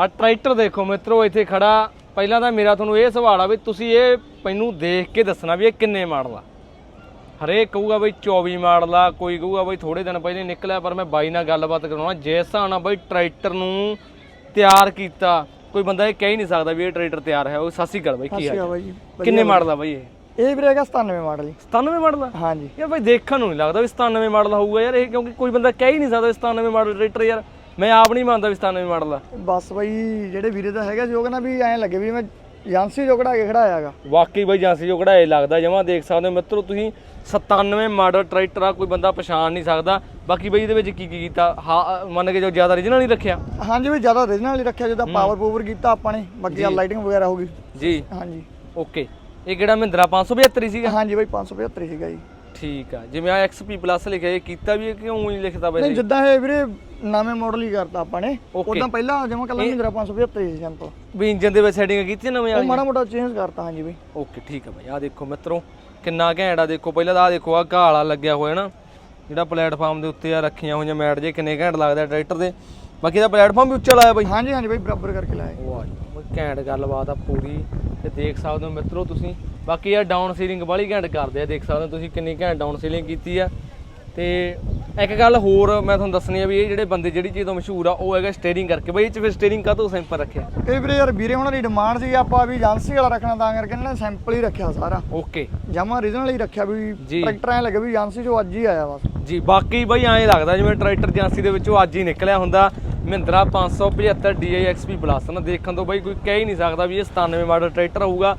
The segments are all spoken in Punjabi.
ਆ ਟਰੈਕਟਰ ਦੇਖੋ ਮਿੱਤਰੋ ਇੱਥੇ ਖੜਾ। ਪਹਿਲਾਂ ਤਾਂ ਮੇਰਾ ਤੁਹਾਨੂੰ ਇਹ ਸਵਾਲ ਆ ਵੀ ਤੁਸੀਂ ਇਹ ਮੈਨੂੰ ਦੇਖ ਕੇ ਦੱਸਣਾ ਵੀ ਇਹ ਕਿੰਨੇ ਮਾਡਲ ਆ। ਹਰੇਕ ਕਹੂਗਾ ਬਈ 24 ਮਾਡਲ ਆ ਕੋਈ ਕਹੂਗਾ ਬਈ ਥੋੜੇ ਦਿਨ ਪਹਿਲੇ ਨਿਕਲਿਆ ਪਰ ਮੈਂ ਬਾਈ ਨਾਲ ਗੱਲਬਾਤ ਕਰਾਉਣਾ। ਜਿਸ ਹਿਸਾਬ ਨਾਲ ਬਈ ਟਰੈਕਟਰ ਨੂੰ ਤਿਆਰ ਕੀਤਾ ਕੋਈ ਬੰਦਾ ਇਹ ਕਹਿ ਹੀ ਨਹੀਂ ਸਕਦਾ ਵੀ ਇਹ ਟਰੈਕਟਰ ਤਿਆਰ ਹੈ। ਉਹ ਸਾਸੀ ਗੱਲ ਬਈ ਕੀ ਆ ਜੀ ਕਿੰਨੇ ਮਾਡਲ ਆ ਬਈ ਇਹ? ਇਹ ਵੀਰੇ ਹੈਗਾ 97 ਮਾਡਲ ਜੀ। 97 ਮਾਡਲ ਆ? ਹਾਂਜੀ। ਯਾਰ ਬਈ ਦੇਖਣ ਨੂੰ ਨਹੀਂ ਲੱਗਦਾ ਵੀ 97 ਮਾਡਲ ਹੋਊਗਾ ਯਾਰ ਇਹ ਕਿਉਂਕਿ ਕੋਈ ਬੰਦਾ ਕਹਿ ਹੀ ਨਹੀਂ ਸਕਦਾ 97 ਮਾਡਲ ਟਰੈਕਟਰ ਯਾਰ। ਮੈਂ ਆਪ ਨਹੀਂ ਮੰਨਦਾ ਵੀ 97 ਮਾਡਲ ਆ। ਬਸ ਬਾਈ ਜਿਹੜੇ ਵੀਰੇ ਦਾ ਹੈਗਾ ਸੀ ਉਹ ਕਹਿੰਦਾ ਵੀ ਐਂ ਲੱਗੇ ਵੀ ਮੈਂ ਏਜੰਸੀ ਜੋ ਕਢਾ ਕੇ ਖੜਾਇਆ ਹੈਗਾ। ਵਾਕਈ ਬਈ ਜਾਂਸੀ ਜੋ ਕਢਾਏ ਲੱਗਦਾ ਜਮਾ ਦੇਖ ਸਕਦੇ ਹੋ ਮਿੱਤਰੋ ਤੁਸੀਂ 97 ਮਾਡਲ ਟਰੈਕਟਰ ਆ ਕੋਈ ਬੰਦਾ ਪਛਾਣ ਨਹੀਂ ਸਕਦਾ। ਬਾਕੀ ਬਈ ਇਹਦੇ ਵਿੱਚ ਕੀ ਕੀ ਕੀਤਾ? ਹਾਂ ਮੰਨ ਕੇ ਜੋ ਜ਼ਿਆਦਾ origignal ਹੀ ਰੱਖਿਆ। ਹਾਂਜੀ ਵੀ ਜ਼ਿਆਦਾ origignal ਹੀ ਰੱਖਿਆ ਜਿੱਦਾਂ ਪਾਵਰ ਪੂਵਰ ਕੀਤਾ ਆਪਾਂ ਨੇ ਬਾਕੀ ਆ ਲਾਈਟਿੰਗ ਵਗੈਰਾ ਹੋ ਗਈ। ਜੀ। ਹਾਂਜੀ। ਓਕੇ। ਇਹ ਕਿਹੜਾ ਮਹਿੰਦਰਾ? 575 ਹੀ ਸੀਗਾ। ਹਾਂਜੀ ਬਾਈ 575 ਸੀਗਾ ਜੀ। ਠੀਕ ਆ। ਜਿਵੇਂ ਆ XP ਪਲੱਸ ਲਿਖਿਆ ਇਹ ਕੀਤਾ ਵੀ ਇਹ ਕਿਉਂ ਨਹੀਂ ਲਿਖਦਾ ਨਹੀਂ ਵੈਸੇ ਜਿੱਦਾਂ ਇਹ ਵੀਰੇ ਨਵੇਂ ਮਾਡਲ ਹੀ ਕਰਤਾ ਆਪਾਂ ਨੇ। Okay. ਉਦਾਂ ਪਹਿਲਾਂ ਜਮਾ ਕੱਲਾ ਮਹਿੰਦਰਾ 575 ਸੀ ਸਿੰਪਲ ਵੀ ਇੰਜਨ ਦੇ ਵਿੱਚ ਸੈਟਿੰਗ ਕੀਤੀ ਨਵੇਂ ਉਹ ਵਾਲੀ ਮਾੜਾ ਮੋਟਾ ਚੇਂਜ ਕਰਤਾ ਹਾਂਜੀ ਬਾਈ ਓਕੇ ਠੀਕ ਆ ਭਾਈ ਆ ਦੇਖੋ ਮਿੱਤਰੋ ਕਿੰਨਾ ਘੈਂਟ ਆ ਦੇਖੋ। ਪਹਿਲਾਂ ਤਾਂ ਆ ਦੇਖੋ ਆ ਘਾਲਾ ਲੱਗਿਆ ਹੋਇਆ ਨਾ ਜਿਹੜਾ ਪਲੇਟਫਾਰਮ ਦੇ ਉੱਤੇ ਆ ਰੱਖੀਆਂ ਹੋਈਆਂ ਮੈਟ ਜੇ ਕਿੰਨੇ ਘੈਂਟ ਲੱਗਦਾ ਟਰੈਕਟਰ ਦੇ। ਬਾਕੀ ਦਾ ਪਲੇਟਫਾਰਮ ਵੀ ਉੱਚਾ ਲਾਇਆ ਬਾਈ। ਹਾਂਜੀ ਹਾਂਜੀ ਬਾਈ ਬਰਾਬਰ ਕਰਕੇ ਲਾਇਆ। ਵਾਹ ਜੀ, ਬਈ ਘੈਂਟ ਗੱਲਬਾਤ ਆ ਪੂਰੀ। ਤੇ ਦੇਖ ਸਕਦੇ ਹੋ ਮਿੱਤਰੋ ਤੁਸੀਂ ਬਾਕੀ ਆ ਡਾਊਨ ਸੀਲਿੰਗ ਵਾਲੀ ਘੈਂਟ ਕਰਦੇ ਆ ਦੇਖ ਸਕਦੇ ਹੋ ਤੁਸੀਂ ਕਿੰਨੀ ਘੈਂਟ ਡਾਊਨ ਸੀਲਿੰਗ ਕੀਤੀ ਆ। ਤੇ ਇੱਕ ਗੱਲ ਹੋਰ ਮੈਂ ਤੁਹਾਨੂੰ ਦੱਸਣੀ ਆ ਵੀ ਇਹ ਜਿਹੜੇ ਬੰਦੇ ਜਿਹੜੀ ਚੀਜ਼ ਤੋਂ ਮਸ਼ਹੂਰ ਆ ਉਹ ਹੈਗਾ ਸਟੀਅਰਿੰਗ ਕਰਕੇ। ਬਈ ਇਹ ਚ ਫਿਰ ਸਟੀਅਰਿੰਗ ਕਾਹਤੋਂ ਸਿੰਪਲ ਰੱਖਿਆ? ਇਹ ਵੀਰੇ ਯਾਰ ਵੀਰੇ ਉਹਨਾਂ ਦੀ ਡਿਮਾਂਡ ਸੀ ਆਪਾਂ ਵੀ ਏਜੰਸੀ ਵਾਲਾ ਰੱਖਣਾ ਤਾਂ ਕਰਕੇ ਇਹਨਾਂ ਨੇ ਸਿੰਪਲ ਹੀ ਰੱਖਿਆ ਸਾਰਾ। ਓਕੇ ਜਮਾ origignal ਹੀ ਰੱਖਿਆ ਵੀ। ਟਰੈਕਟਰ ਐ ਲੱਗੇ ਵੀ ਏਜੰਸੀ ਚੋਂ ਅੱਜ ਹੀ ਆਇਆ ਬਸ ਜੀ ਬਾਕੀ ਬਈ ਐਂ ਲੱਗਦਾ ਜਿਵੇਂ ਟਰੈਕਟਰ ਏਜੰਸੀ ਦੇ ਵਿੱਚੋਂ ਅੱਜ ਹੀ ਨਿਕਲਿਆ ਹੁੰਦਾ। ਮਹਿੰਦਰਾ 575 DIXP ਪਲੱਸ ਨਾ ਦੇਖਣ ਤੋਂ ਬਈ ਕੋਈ ਕਹਿ ਹੀ ਨਹੀਂ ਸਕਦਾ ਵੀ ਇਹ 97 ਮਾਡਲ ਟਰੈਕਟਰ ਹੋਊਗਾ।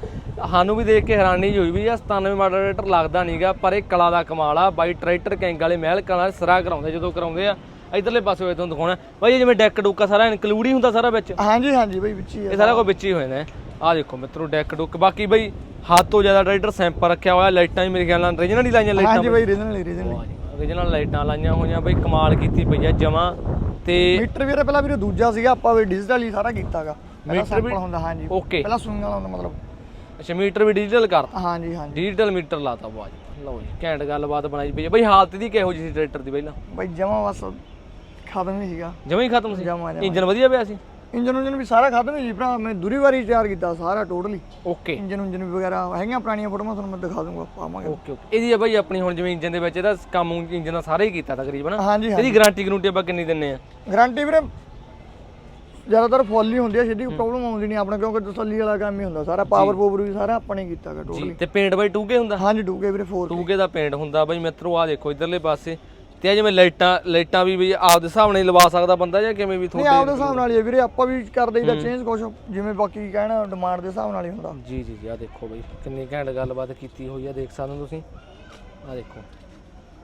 ਸਾਨੂੰ ਵੀ ਦੇਖ ਕੇ ਹੈਰਾਨੀ ਹੋਈ ਵੀ ਇਹ 97 ਮਾਡਲ ਲੱਗਦਾ ਨਹੀਂਗਾ ਪਰ ਇਹ ਕਲਾ ਦਾ ਕਮਾਲ ਆ। ਬਾਈ ਟਰੈਕਟਰ ਕੈਂਗ ਵਾਲੇ ਮਹਿਲ ਕਲਾ ਸਰਾ ਕਰਾਉਂਦੇ ਜਦੋਂ ਕਰਾਉਂਦੇ ਆ ਇਧਰਲੇ ਪਾਸੇ ਹੋਏ ਤੁਹਾਨੂੰ ਦਿਖਾਉਣਾ। ਬਾਈ ਇਹ ਜਿਵੇਂ ਡੈਕ ਡੁੱਕਾ ਸਾਰਾ ਇਨਕਲੂਡ ਹੀ ਹੁੰਦਾ ਸਾਰਾ ਵਿੱਚ? ਹਾਂਜੀ ਹਾਂਜੀ ਬਾਈ ਵਿੱਚ ਹੀ ਇਹ ਆ ਸਾਰਾ। ਕੁਝ ਵਿੱਚ ਹੀ ਹੋਏ ਨੇ। ਆਹ ਦੇਖੋ ਮਿੱਤਰੋ ਡੈਕ ਡੁੱਕ। ਬਾਕੀ ਬਈ ਹੱਦ ਤੋਂ ਜ਼ਿਆਦਾ ਟਰੈਕਟਰ ਸੈਂਪਲ ਰੱਖਿਆ ਹੋਇਆ ਲਾਈਟਾਂ ਵੀ ਮੇਰੇ ਖਿਆਲ ਨਾਲ original ਹੀ ਲਾਈਆਂ ਲਾਈਟਾਂ ਹਾਂਜੀ ਬਾਈ? origignal ਹੀ origignal origignal ਲਾਈਟਾਂ ਲਾਈਆਂ ਹੋਈਆਂ ਬਈ ਕਮਾਲ ਕੀਤੀ ਪਈ ਆ ਜਮਾ। ਤੇ ਮੀਟਰ ਵੀਰੇ ਪਹਿਲਾਂ ਵੀਰੇ ਦੂਜਾ ਸੀਗਾ ਆਪਾਂ ਵੀ ਡਿਜੀਟਲ ਹੀ ਸਾਰਾ ਕੀਤਾਗਾ। ਪਹਿਲਾਂ ਮੀਟਰ ਵੀ- ਸਿੰਪਲ ਹੁੰਦਾ ਹਾਂਜੀ। Okay. ਪਹਿਲਾਂ ਸੁੰਗ ਵਾਲਾ ਹੁੰਦਾ ਮਤਲਬ। ਅੱਛਾ ਮੀਟਰ ਵੀ ਡਿਜੀਟਲ ਕਰਤਾ ਹਾਂਜੀ ਹਾਂਜੀ। ਡਿਜੀਟਲ ਮੀਟਰ ਲਾਤਾ ਬਾਜ ਲਓ ਜੀ ਘੈਂਟ ਗੱਲਬਾਤ ਬਣਾਈ ਪਈ ਬਈ ਹਾਲਤ ਦੀ ਕਿਹੋ ਜਿਹੀ ਸੀ ਟਰੈਕਟਰ ਦੀ ਪਹਿਲਾਂ? ਬਾਈ ਜਮਾ ਬਸ ਖਤਮ ਹੀ ਸੀਗਾ। ਜਮਾਂ ਹੀ ਖਤਮ ਸੀ? ਜਮਾਂ ਜਮਾਂ। ਇੰਜਨ ਵਧੀਆ ਪਿਆ ਸੀ? ਇੰਜਨ ਉਂਜਨ ਵੀ ਸਾਰਾ ਖਤਮ ਹੀ ਸੀ ਭਰਾ। ਮੈਂ ਦੂਰੀ ਵਾਰੀ ਤਿਆਰ ਕੀਤਾ ਸਾਰਾ ਟੋਟਲੀ ਓਕੇ ਇੰਜਨ ਉਂਜਨ ਵੀ ਵਗੈਰਾ ਹੈਗੀਆਂ ਪੁਰਾਣੀਆਂ ਫੋਟੋਆਂ ਤੁਹਾਨੂੰ ਮੈਂ ਦਿਖਾ ਦੂੰਗਾ ਪਾਵਾਂਗੇ ਓਕੇ ਓਕੇ ਇਹਦੀ ਆ ਬਈ ਆਪਣੀ ਹੁਣ ਜਿਵੇਂ ਇੰਜਨ ਦੇ ਵਿੱਚ ਇਹਦਾ ਕੰਮ ਇੰਜਨ ਦਾ ਸਾਰਾ ਹੀ ਕੀਤਾ ਤਕਰੀਬਨ। ਹਾਂਜੀ ਹਾਂਜੀ। ਇਹਦੀ ਗਾਰੰਟੀ ਗਰੰਟੀ ਆਪਾਂ ਕਿੰਨੀ ਦਿੰਨੇ ਆ? ਗਾਰੰਟੀ ਵੀਰੇ ਜ਼ਿਆਦਾਤਰ ਫੁੱਲ ਹੀ ਹੁੰਦੀ ਹੈ ਸਿੱਧੀ ਪ੍ਰੋਬਲਮ ਆਉਂਦੀ ਨਹੀਂ ਆਪਣੇ ਕਿਉਂਕਿ ਤਸੱਲੀ ਵਾਲਾ ਕੰਮ ਹੀ ਹੁੰਦਾ ਸਾਰਾ ਪਾਵਰ ਪੂਵਰ ਵੀ ਸਾਰਾ ਆਪਾਂ ਨੇ ਕੀਤਾਗਾ ਜੀ ਟੋਟਲੀ ਤੇ ਪੇਂਟ ਬਈ 2K ਹੁੰਦਾ? ਹਾਂਜੀ ਡੂਗੇ ਵੀਰੇ 4 2K ਦਾ ਪੇਂਟ ਹੁੰਦਾ ਬਈ ਮਿੱਤਰੋ ਆ ਦੇਖੋ ਇਧਰਲੇ ਪਾਸੇ। ਤੇ ਆ ਜਿਵੇਂ ਲਾਈਟਾਂ ਲਾਈਟਾਂ ਵੀ ਵੀ ਆਪਦੇ ਹਿਸਾਬ ਨਾਲ ਹੀ ਲਵਾ ਸਕਦਾ ਬੰਦਾ ਜਾਂ ਕਿਵੇਂ ਵੀ ਨਹੀਂ ਤੁਹਾਡੇ ਆਪਦੇ ਹਿਸਾਬ ਨਾਲ ਹੀ ਵੀਰੇ ਆਪਾਂ ਵੀ ਕਰ ਦਈਦਾ ਚੇਂਜ ਕੁਛ ਜਿਵੇਂ ਬਾਕੀ ਕਹਿਣਾ ਡਿਮਾਂਡ ਦੇ ਹਿਸਾਬ ਨਾਲ ਹੀ ਹੁੰਦਾ। ਜੀ ਜੀ ਜੀ ਆ ਦੇਖੋ ਬਈ ਕਿੰਨੀ ਘੈਂਟ ਗੱਲਬਾਤ ਕੀਤੀ ਹੋਈ ਆ ਦੇਖ ਸਕਦੇ ਹੋ ਤੁਸੀਂ। ਆ ਦੇਖੋ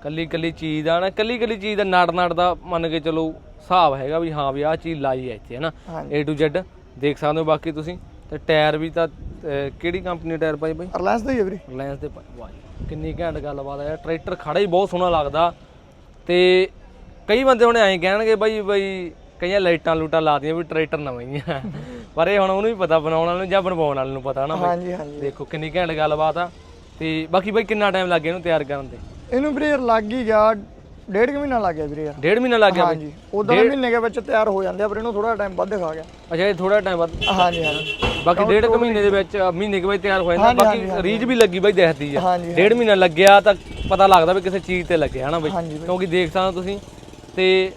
ਕੱਲੀ ਕੱਲੀ ਚੀਜ਼ ਦਾ ਨਾ ਕੱਲੀ ਕੱਲੀ ਚੀਜ਼ ਦਾ ਨੜ ਨੜ ਦਾ ਮੰਨ ਕੇ ਚਲੋ ਹਿਸਾਬ ਹੈਗਾ ਵੀ ਹਾਂ ਵੀ ਆਹ ਚੀਜ਼ ਲਾਈ ਹੈ ਇੱਥੇ ਹੈ ਨਾ A to Z ਦੇਖ ਸਕਦੇ ਹੋ ਬਾਕੀ ਤੁਸੀਂ। ਤੇ ਟਾਇਰ ਵੀ ਤਾਂ ਅਹ, ਕਿਹੜੀ ਕੰਪਨੀ ਦੇ ਟਾਇਰ ਪਾਈ ਬਈ? ਰਿਲਾਇੰਸ ਦਾ ਹੀ ਹੈ ਵੀਰੇ। ਰਿਲਾਇੰਸ ਦੇ ਪਾਏ। ਵਾਹ ਜੀ, ਕਿੰਨੀ ਘੈਂਟ ਗੱਲਬਾਤ ਹੈ। ਟਰੈਕਟਰ ਖੜਾ ਹੀ ਬਹੁਤ ਸੋਹਣਾ ਲੱਗਦਾ। ਤੇ ਕਈ ਬੰਦੇ ਹੁਣ ਐਂ ਕਹਿਣਗੇ ਬਈ ਬਈ ਕਈਆਂ ਲਾਈਟਾਂ ਲੂਟਾਂ ਲਾਦੀਆਂ ਵੀ ਟਰੈਕਟਰ ਨਵਾਂ ਹੀ ਆ। ਪਰ ਇਹ ਹੁਣ ਉਹਨੂੰ ਵੀ ਪਤਾ ਬਣਾਉਣ ਵਾਲੇ ਨੂੰ ਜਾਂ ਬਣਵਾਉਣ ਵਾਲੇ ਨੂੰ ਪਤਾ ਨਾ ਬਈ। ਹਾਂਜੀ ਹਾਂਜੀ। ਦੇਖੋ ਕਿੰਨੀ ਘੈਂਟ ਗੱਲਬਾਤ ਆ। ਤੇ ਬਾਕੀ ਬਈ ਕਿੰਨਾ ਟਾਈਮ ਲੱਗ ਗਿਆ ਇਹਨੂੰ ਤਿਆਰ ਕਰਨ ਤੇ? ਇਹਨੂੰ ਵੀਰੇ ਲੱਗ ਹੀ ਗਿਆ ਡੇਢ ਕੁ ਮਹੀਨਾ ਲੱਗ ਗਿਆ ਵੀਰੇ ਯਾਰ। ਡੇਢ ਮਹੀਨਾ ਲੱਗ ਗਿਆ ਹਾਂਜੀ ਉਦੋਂ ਮਹੀਨੇ ਦੇ ਵਿੱਚ ਤਿਆਰ ਹੋ ਜਾਂਦੇ ਆ ਪਰ ਇਹਨੂੰ ਥੋੜਾ ਟਾਈਮ ਵੱਧ ਖਾ ਗਿਆ। ਅੱਛਾ ਇਹ ਥੋੜਾ ਟਾਈਮ ਬਾਅਦ ਹਾਂਜੀ ਹਾਂਜੀ। ਬਾਕੀ ਡੇਢ ਕੁ ਮਹੀਨੇ ਦੇ ਵਿੱਚ ਮਹੀਨੇ ਕੁ ਵਿੱਚ ਤਿਆਰ ਹੋ ਜਾਂਦਾ ਬਾਕੀ ਰੀਜ ਵੀ ਲੱਗੀ ਬਈ ਦਿਖਦੀ ਆ। ਹਾਂਜੀ ਡੇਢ ਮਹੀਨਾ ਲੱਗਿਆ ਤਾਂ ਪਤਾ ਲੱਗਦਾ ਵੀ ਕਿਸੇ ਚੀਜ਼ ਤੇ ਲੱਗਿਆ ਹਨਾ ਬਈ? ਹਾਂਜੀ ਬਈ। ਕਿਉਂਕਿ ਦੇਖ ਸਕਦੇ ਹੋ ਤੁਸੀਂ ਤੇ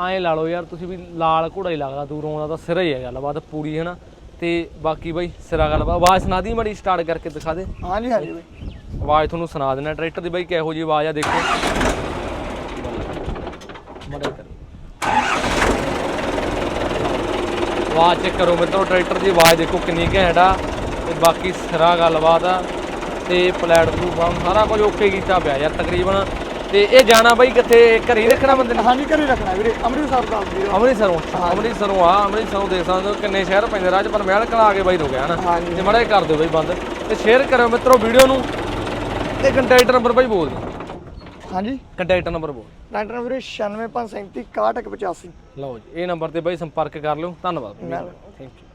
ਐਂ ਲਾ ਲਓ ਯਾਰ ਤੁਸੀਂ ਵੀ ਲਾਲ ਘੋੜਾ ਹੀ ਲੱਗਦਾ ਦੂਰੋਂ ਆਉਂਦਾ ਤਾਂ ਸਿਰਾ ਹੀ ਹੈ ਗੱਲਬਾਤ ਪੂਰੀ ਹਨਾ? ਤੇ ਬਾਕੀ ਬਈ ਸਿਰਾ ਗੱਲਬਾਤ ਆਵਾਜ਼ ਸੁਣਾ ਦੀ ਮੜੀ ਸਟਾਰਟ ਕਰਕੇ ਦਿਖਾ ਦੇ। ਹਾਂਜੀ ਹਾਂਜੀ ਬਈ। ਆਵਾਜ਼ ਤੁਹਾਨੂੰ ਸੁਣਾ ਦੇਣਾ ਟਰੈਕਟਰ ਦੀ ਬਈ ਕਿਹੋ ਜੀ ਆਵਾਜ਼ ਆ ਦੇਖੋ। ਮੜੇ ਕਰ। ਆਵਾਜ਼ ਚੈੱਕ ਕਰੋ ਮਿੱਤਰੋ ਟਰੈਕਟਰ ਦੀ ਆਵਾਜ਼ ਦੇਖੋ ਕਿੰਨੀ ਘੈਂਟ ਆ ਤੇ ਬਾਕੀ ਸਿਰਾ ਗੱਲਬਾਤ ਆ ਤੇ ਪਲੇਟਫਾਰਮ ਸਾਰਾ ਕੁਝ ਓਕੇ ਕੀਤਾ ਪਿਆ ਯਾਰ ਤਕਰੀਬਨ। ਤੇ ਇਹ ਜਾਣਾ ਬਈ ਕਿੱਥੇ? ਘਰੇ ਹੀ ਰੱਖਣਾ ਬੰਦੇ ਨੇ? ਹਾਂਜੀ ਘਰੇ ਰੱਖਣਾ ਵੀਰੇ। ਅੰਮ੍ਰਿਤਸਰ ਦਾ ਵੀਰੇ। ਅੰਮ੍ਰਿਤਸਰੋਂ? ਅੰਮ੍ਰਿਤਸਰੋਂ ਆ ਅੰਮ੍ਰਿਤਸਰੋਂ ਦੇਖ ਸਕਦੇ ਹੋ ਕਿੰਨੇ ਸ਼ਹਿਰ ਪੈਂਦੇ ਚ ਪਰ ਮਹਿਲ ਕਲਾ ਕੇ ਬਾਈ ਰੁਕਿਆ ਹਾਂਜੀ। ਤੇ ਮੜਾ ਕਰ ਦਿਓ ਬਈ ਬੰਦ। ਤੇ ਸ਼ੇਅਰ ਕਰਿਓ ਮਿੱਤਰੋ ਵੀਡੀਓ ਨੂੰ। ਤੇ ਕੰਟੈਕਟ ਨੰਬਰ ਬਾਈ ਬੋਲ ਦਿਓ। ਹਾਂਜੀ। ਕੰਟੈਕਟ ਨੰਬਰ ਬੋਲ। ਡਾਕਟਰ ਵੀਰੇ 96537 6185 ਲਓ ਜੀ ਇਹ ਨੰਬਰ ਤੇ ਬਾਈ ਸੰਪਰਕ ਕਰ ਲਿਓ। ਧੰਨਵਾਦ। Thank you